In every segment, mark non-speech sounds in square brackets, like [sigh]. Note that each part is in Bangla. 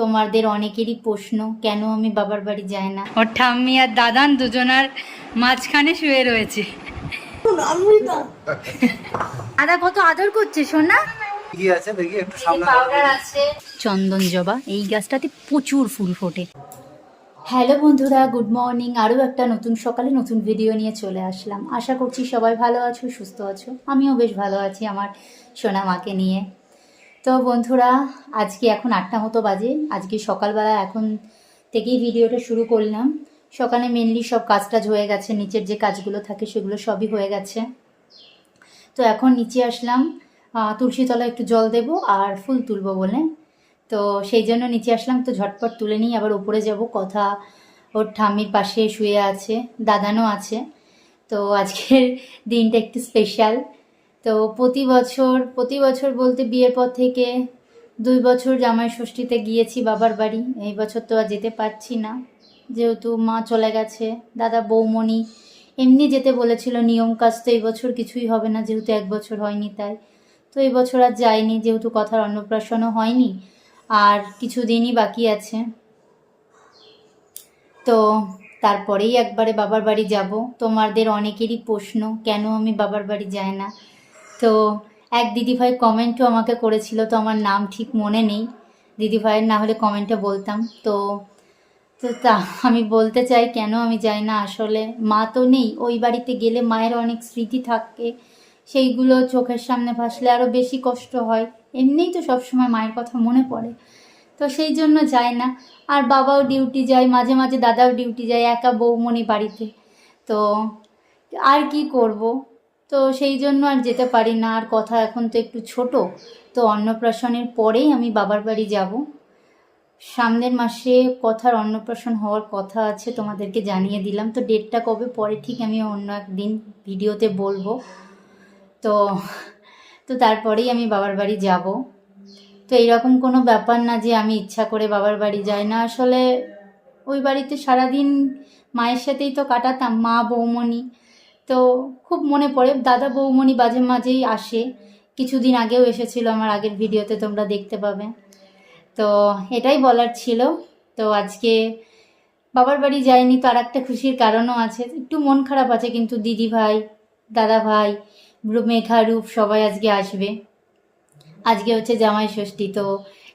তোমাদের অনেকেরই প্রশ্ন কেন আমি বাবার বাড়ি যাই না? ওর ঠাম্মি আর দাদান দুজনার মাঝখানে শুয়ে রয়েছে। দাদা কত আদর করছে সোনা কি আছে দেখি একটু সামনে পাউডার আছে। চন্দন জবা এই গাছটাতে প্রচুর ফুল ফোটে। হ্যালো বন্ধুরা গুড মর্নিং। আরও একটা নতুন সকালে নতুন ভিডিও নিয়ে চলে আসলাম। আশা করছি সবাই ভালো আছো সুস্থ আছো। আমিও বেশ ভালো আছি আমার সোনা মাকে নিয়ে। তো বন্ধুরা, আজকে এখন আটটা মতো বাজে। আজকে সকালবেলা এখন থেকেই ভিডিওটা শুরু করলাম। সকালে মেনলি সব কাজ টাজ হয়ে গেছে, নিচের যে কাজগুলো থাকে সেগুলো সবই হয়ে গেছে। তো এখন নিচে আসলাম। তুলসী তলায় একটু জল দেব আর ফুল তুলবো বলে। তো সেই জন্য নিচে আসলাম, তো ঝটপট তুলে নিই। আবার উপরে যাব, কথা ওর ঠাম্মির পাশে শুয়ে আছে, দাদানও আছে। তো আজকের দিনটা একটু স্পেশাল তো প্রতি বছর প্রতি বছর বলতে বিয়ের পর থেকে দুই বছর জামাই ষষ্ঠীতে গিয়েছি বাবার বাড়ি। এই বছর তো আর যেতে পারছি না। যেহেতু মা চলে গেছে, দাদা, বৌমণি, এমনি যেতে বলেছিল নিয়ম কাজ তো এই বছর কিছুই হবে না, যেহেতু এক বছর হয়নি তাই। তো এই বছর আর যাইনি, যেহেতু কথার অন্নপ্রাশনও হয়নি, আর কিছু দিনই বাকি আছে। তো তারপরেই একবারে বাবার বাড়ি যাব। তোমাদের অনেকেরই প্রশ্ন, কেন আমি বাবার বাড়ি যাই না? তো এক দিদিভাই কমেন্টও আমাকে করেছিল, তো আমার নাম ঠিক মনে নেই। দিদিভাইয়ের না হলে কমেন্টে বলতাম। তো তো তা, আমি বলতে চাই কেন আমি যাই না আসলে? মা তো নেই, ওই বাড়িতে গেলে মায়ের অনেক স্মৃতি থাকে। সেইগুলো চোখের সামনে ভাসলে আরও বেশি কষ্ট হয়। এমনিই তো সবসময় মায়ের কথা মনে পড়ে। তো সেই জন্য যায় না। আর বাবাও ডিউটি যায়, মাঝে মাঝে দাদাও ডিউটি যায়, একা বৌমণি বাড়িতে। তো, আর কি করব? তো সেই জন্য আর যেতে পারি না। আর কথা এখন তো একটু ছোট। তো অন্নপ্রাশনের পরেই আমি বাবার বাড়ি যাব। সামনের মাসে কথার অন্নপ্রাশন হওয়ার কথা আছে, তোমাদেরকে জানিয়ে দিলাম। তো ডেটটা কবে পরে ঠিক আমি অন্য একদিন ভিডিওতে বলব। তো তো তারপরেই আমি বাবার বাড়ি যাব। তো এইরকম কোনো ব্যাপার না যে আমি ইচ্ছা করে বাবার বাড়ি যাই না। আসলে ওই বাড়িতে সারাদিন মায়ের সাথেই তো কাটাতাম, মা, বৌমণি। তো খুব মনে পড়ে। দাদা বৌমণি মাঝে মাঝেই আসে। কিছুদিন আগেও এসেছিল আমার আগের ভিডিওতে, তোমরা দেখতে পাবে। তো এটাই বলার ছিল। তো আজকে বাবার বাড়ি যাইনি তো আর একটা খুশির কারণও আছে। একটু মন খারাপ আছে, কিন্তু দিদি ভাই, দাদা ভাই মেঘা, রূপ সবাই আজকে আসবে। আজকে হচ্ছে জামাই ষষ্ঠী, তো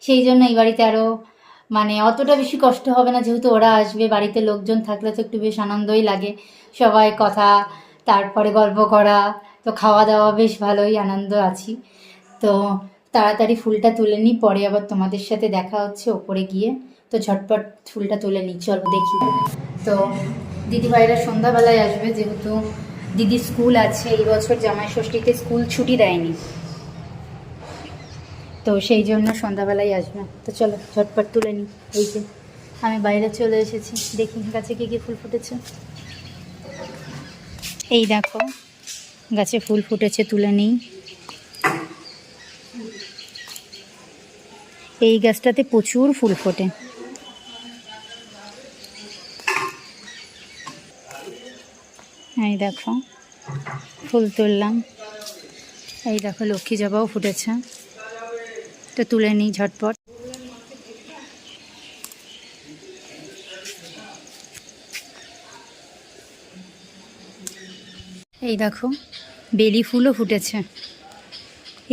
সেই জন্য এই বাড়িতে আরও মানে অতটা বেশি কষ্ট হবে না, যেহেতু ওরা আসবে, বাড়িতে লোকজন থাকলে তো একটু বেশ আনন্দই লাগে। সবাই কথা তারপরে গল্প করা, তো খাওয়া দাওয়া বেশ ভালোই আনন্দ আছি। তো তাড়াতাড়ি ফুলটা তুলে নিই, পরে আবার তোমাদের সাথে দেখা হচ্ছে ওপরে গিয়ে। তো ঝটপট ফুলটা তুলে নিই, চলো দেখি। তো দিদিভাইরা সন্ধ্যাবেলায় আসবে, যেহেতু দিদি স্কুল আছে, এই বছর জামাই ষষ্ঠীতে স্কুল ছুটি দেয়নি। তো সেই জন্য সন্ধ্যাবেলায় আসবে। তো চলো ঝটপট তুলে নিই, এই যে আমি বাইরে চলে এসেছি, দেখি কাছে কী কী ফুল ফুটেছে। এই দেখো, গাছে ফুল ফুটেছে, তুলে নেই। এই গাছটাতে প্রচুর ফুল ফোটে। এই দেখো, ফুল তুললাম। এই দেখো, লক্ষ্মী জবাও ফুটেছে। তো তুলে নিই ঝটপট। এই দেখো, বেলি ফুলও ফুটেছে।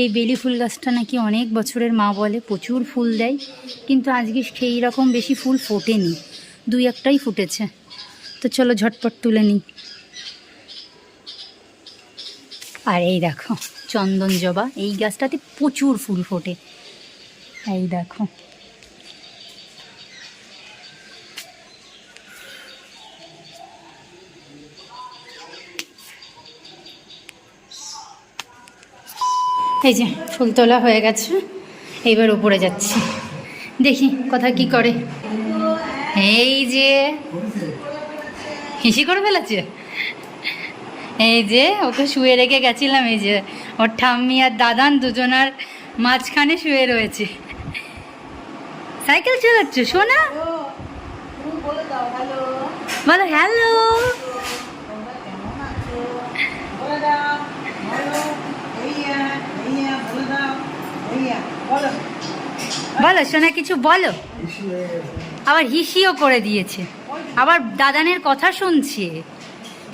এই বেলি ফুল গাছটা নাকি অনেক বছরের মা বলে, প্রচুর ফুল দেয়, কিন্তু আজকে সেই রকম বেশি ফুল ফোটেনি, দুই একটাই ফুটেছে। তো চলো ঝটপট তুলে নিই। আর এই দেখো, চন্দন জবা, এই গাছটাতে প্রচুর ফুল ফোটে। এই দেখো। এই যে, ফুল তোলা হয়ে গেছে। এইবার উপরে যাচ্ছি। দেখি, কথা কি করে? এই যে, হিসি করে ফেলেছে? এই যে, ওকে শুয়ে রেখে গেছিলাম, এই যে, ওর ঠাম্মি আর দাদান দুজনার মাঝখানে শুয়ে রয়েছে। সাইকেল চালাচ্ছ শোনা বলো, হ্যালো। বলো। সোনা কিছু বলো। আবার হিসিও করে দিয়েছে। আবার দাদানের কথা শুনছে।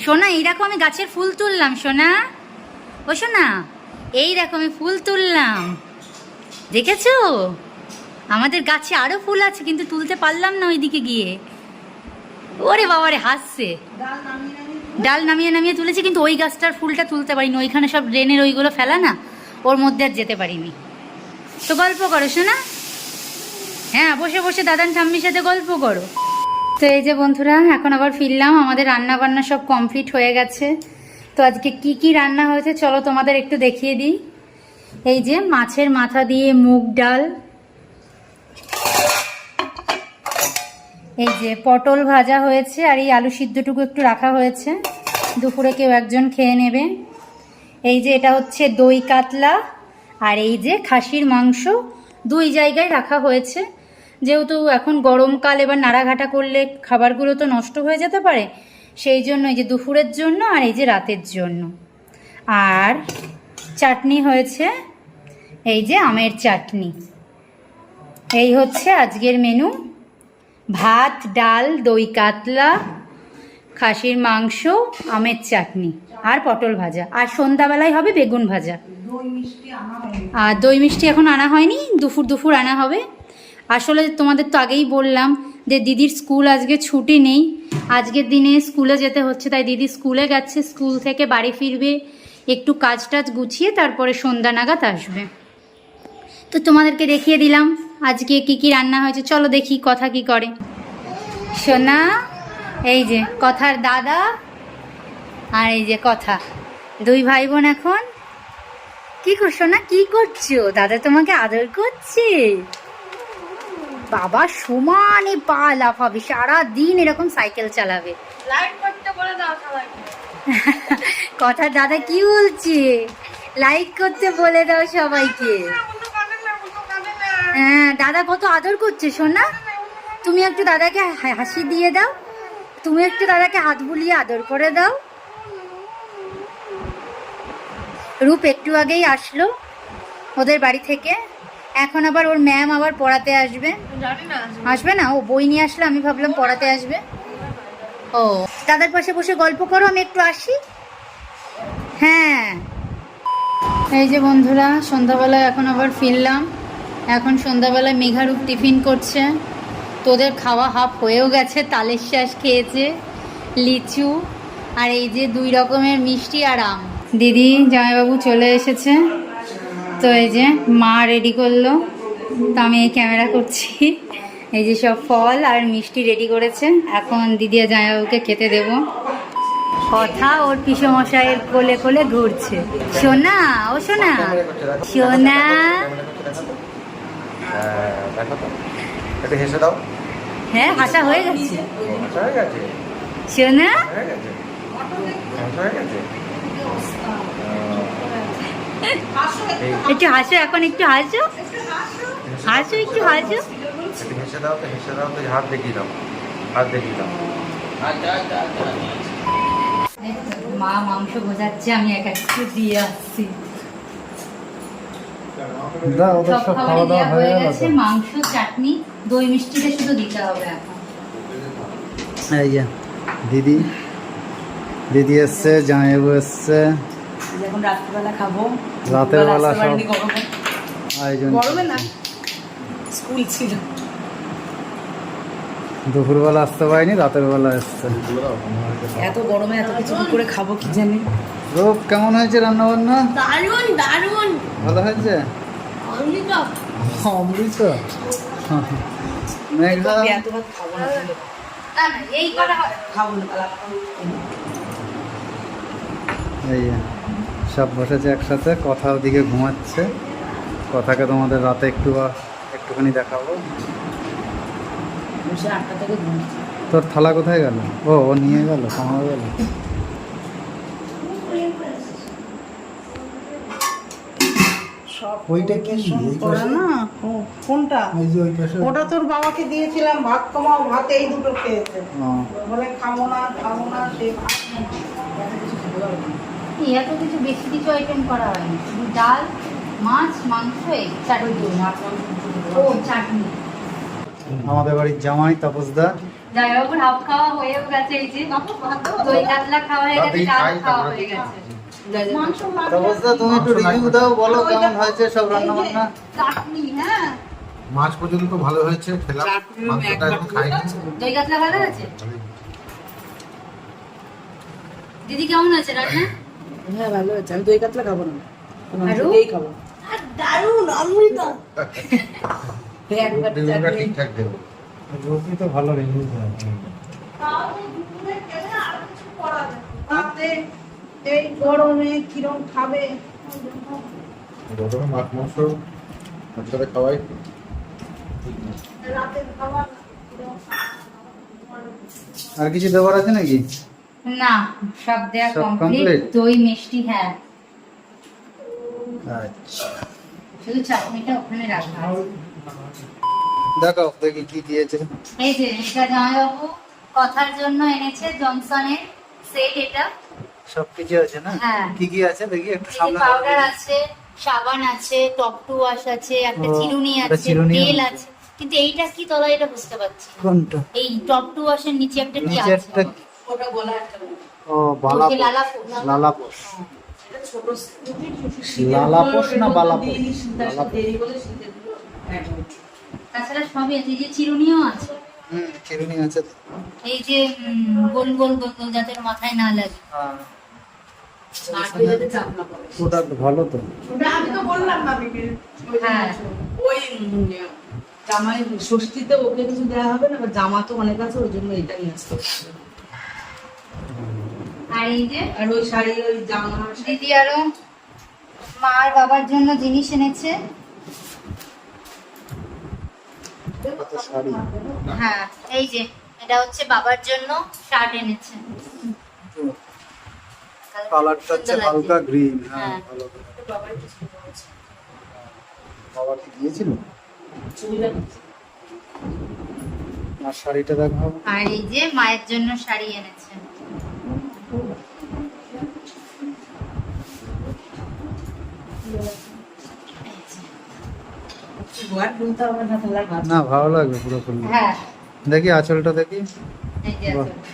সোনা এই দেখো আমি গাছের ফুল তুললাম সোনা। ও সোনা এই দেখো আমি ফুল তুললাম। দেখেছ? আমাদের গাছে আরও ফুল আছে কিন্তু তুলতে পারলাম না ওইদিকে গিয়ে। ওরে বাবা রে হাসছে ডাল নামিয়ে নামিয়ে তুলেছি কিন্তু ওই গাছটার ফুলটা তুলতে পারিনি। ওইখানে সব ড্রেনের ওইগুলো ফেলা না ওর মধ্যে আর যেতে পারিনি। তো গল্প করো, শোনা? হ্যাঁ বসে বসে দাদান ঠাম্মির সাথে গল্প করো। তো এই যে বন্ধুরা, এখন আবার ফিরলাম, আমাদের রান্না বান্না সব কমপ্লিট হয়ে গেছে। তো আজকে কি কি রান্না হয়েছে চলো তোমাদের একটু দেখিয়ে দিই। এই যে মাছের মাথা দিয়ে মুগ ডাল। এই যে পটল ভাজা হয়েছে আর এই আলু সিদ্ধটুকু একটু রাখা হয়েছে। দুপুরে কেউ একজন খেয়ে নেবে। এই যে এটা হচ্ছে দই কাতলা। আর এই যে খাসির মাংস দুই জায়গায় রাখা হয়েছে। যেহেতু এখন গরমকাল, এবার নাড়াঘাটা করলে খাবারগুলো তো নষ্ট হয়ে যেতে পারে, সেই জন্য এই যে দুপুরের জন্য আর এই যে রাতের জন্য। আর চাটনি হয়েছে, এই যে আমের চাটনি। এই হচ্ছে আজকের মেনু ভাত, ডাল, দই কাতলা খাসির মাংস, আমের চাটনি আর পটল ভাজা। আর সন্ধ্যাবেলায় হবে বেগুন ভাজা। আর দই মিষ্টি এখন আনা হয়নি, দুপুর দুপুর আনা হবে। আসলে তোমাদের তো আগেই বললাম যে দিদির স্কুল আজকে ছুটি নেই। আজকের দিনে স্কুলে যেতে হচ্ছে, তাই দিদি স্কুলে গেছে, স্কুল থেকে বাড়ি ফিরবে, একটু কাজ টাজ গুছিয়ে তারপরে সন্ধ্যা নাগাদ আসবে। তো তোমাদেরকে দেখিয়ে দিলাম আজকে কি কি রান্না হয়েছে, চলো দেখি কথা কি করে। সোনা এই যে কথার দাদা আর এই যে কথা। দুই ভাই বোন এখন? কি করছ না? কি করছ? দাদা তোমাকে আদর করছে। বাবা সমানে পা লাফাবে সারা দিন এরকম সাইকেল চালাবে। [laughs] কথা দাদা কি বলছে? লাইক করতে বলে দাও সবাইকে। হ্যাঁ দাদা কত আদর করছে সোনা তুমি একটু দাদাকে হাসি দিয়ে দাও। তুমি একটু দাদাকে হাত বুলিয়ে আদর করে দাও। রূপ একটু আগেই আসলো ওদের বাড়ি থেকে। এখন আবার ওর ম্যাম আবার পড়াতে আসবে। আসবে না? ও বই নিয়ে আসলে, আমি ভাবলাম পড়াতে আসবে। ও, দাদার পাশে বসে গল্প করো, আমি একটু আসি। হ্যাঁ। এই যে বন্ধুরা, সন্ধ্যাবেলায় এখন আবার ফিরলাম। এখন সন্ধ্যাবেলায় মেঘারূপ টিফিন করছে। তোদের খাওয়া হাফ হয়েও গেছে তালের শ্বাস খেয়েছে লিচু আর এই যে দুই রকমের মিষ্টি আর আম। দিদি জামাইবাবু চলে এসেছে। তো এই যে মা রেডি করল। তো আমি এই ক্যামেরা করছি। এই যে সব ফল আর মিষ্টি রেডি করেছে। এখন দিদি আর জামাইবাবুকে খেতে দেব। কথা ওর পিসমশাইয়ের কোলে কোলে ঘুরছে। সোনা ও সোনা। সোনা। হ্যাঁ, দেখো একটু হেসে দাও। হ্যাঁ হাসা হয়ে গেছে। হাসা হয়ে গেছে? সোনা হয়ে গেছে? হাসা হয়ে গেছে? একটু হাসো এখন একটু হাসো। হাসো একটু হাসো। হেসে দাও তো হেসে দাও তো হাত দেখিয়ে দাও। হাত দেখিয়ে দাও। মা মাংস বোঝাচ্ছে আমি এক একটু দিয়ে আসছি। সব সব খাওয়া দাওয়া হয়ে গেছে। মাংস চাটনি দই মিষ্টিটা শুধু দিতে হবে এখন। এই যে দিদি। দিদি এসছে জামাইবাবু এসছে। এখন রাত্রিবেলা খাব। রাতের বেলা সব আয়োজন গরমে না স্কুল ছিল। দুপুরবেলা আসতে পারিনি রাতের বেলা এসছে। এত গরমে এত কিছু কি করে খাব কি জানি। রূপ কেমন হয়েছে রান্না বান্না দারুণ দারুণ ভালো হয়েছে? অমৃত। না না এই করা খাব না এই সব বসেছে একসাথে কথা ওদিকে ঘুমাচ্ছে। কথাকে তোমাদের রাতে একটু বা- একটুখানি দেখাবো। তোর থালা কোথায় গেল? ও ও নিয়ে গেল কামাও গেল। ওইটা কি না কোনটা? ওই যে ওই পাশে ওটা তোর বাবাকে দিয়েছিলাম ভাত কমাও ভাত এই দুটো খেয়েছে। বলে খাব না খাব না সে এত কিছু বেশি কিছু আইটেম করা হয়নি। শুধু ডাল মাছ মাংস এই চাটনি। ও চাটনি। আমাদের বাড়ির জামাই তাপসদা। যাই হোক হাফ খাওয়া হয়েও গেছে এই যে দই কাতলা খাওয়া হয়ে গেছে ডাল খাওয়া হয়ে গেছে। তুমি একটু রিভিউ দাও বলো কেমন হয়েছে সব রান্না বান্না চাটনি হ্যাঁ। মাছ পর্যন্ত ভালো হয়েছে খেলাম। মাংসটা এখন খাইনি। দই কাতলা ভালো হয়েছে? দিদি কেমন আছে রান্না হ্যাঁ ভালো হয়েছে। আমি দই কাতলা খাব না। আমি দই খাব। দারুণ অমৃত। [laughs] ঠিকঠাক দেবো। রুটি তো ভালো রিভিউ দেয়। এই গরমে কিরম খাবে? গরমে মাছ মাংস একসাথে খাওয়াই। রাতের খাবার আর কিছু দেওয়ার আছে নাকি? না সব দেয়া কমপ্লিট দই মিষ্টি হ্যাঁ। আচ্ছা। শুধু চাটনিটা ওখানে রাখা দেখাও দেখি কি দিয়েছে। এই যে এটা জামাইবাবু কথার জন্য এনেছে জনসনের সেট এটা। সব কিছু আছে না? হ্যাঁ। কি কি আছে দেখি একটু সামনে পাউডার আছে সাবান আছে টপ টু ওয়াশ আছে একটা চিরুনি আছে তেল আছে। কিন্তু এইটা কি তলা এটা বুঝতে পারছি কোনটা? এই টপ টু ওয়াশের নিচে একটা কি আছে। ওটা গলা একটা ও বালাপোষ লালাপোষ। লালাপোষ না বালাপোষ? হ্যাঁ তাছাড়া সবই আছে এই যে চিরুনিও আছে। হুম চিরুনি আছে এই যে গোল গোল গোল গোল যাতে মাথায় না লাগে। হ্যাঁ মাঠে যাতে চাপ না পড়ে ওটা ভালো তো। আমি তো বললাম ওই জামাই ষষ্ঠীতে ওকে কিছু দেওয়া হবে না জামা তো অনেক আছে ওই জন্য এটা নিয়ে আসতে এই যে শাড়ি জামা মা আর বাবার জন্য জিনিস এনেছে হ্যাঁ এই যে, এটা হচ্ছে বাবার জন্য শার্ট এনেছে। কালারটা হচ্ছে হালকা গ্রিন হ্যাঁ হ্যাঁ। ভালো বাবা কি দিয়েছিল? আর শাড়িটা দেখাবো আর এই যে মায়ের জন্য শাড়ি এনেছে। না ভালো লাগবে পুরো ফুল। হ্যাঁ। দেখি আঁচলটা দেখি।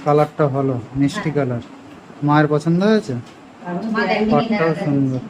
কালারটা ভালো মিষ্টি কালার মায়ের পছন্দ হয়েছে দাদা। সুন্দর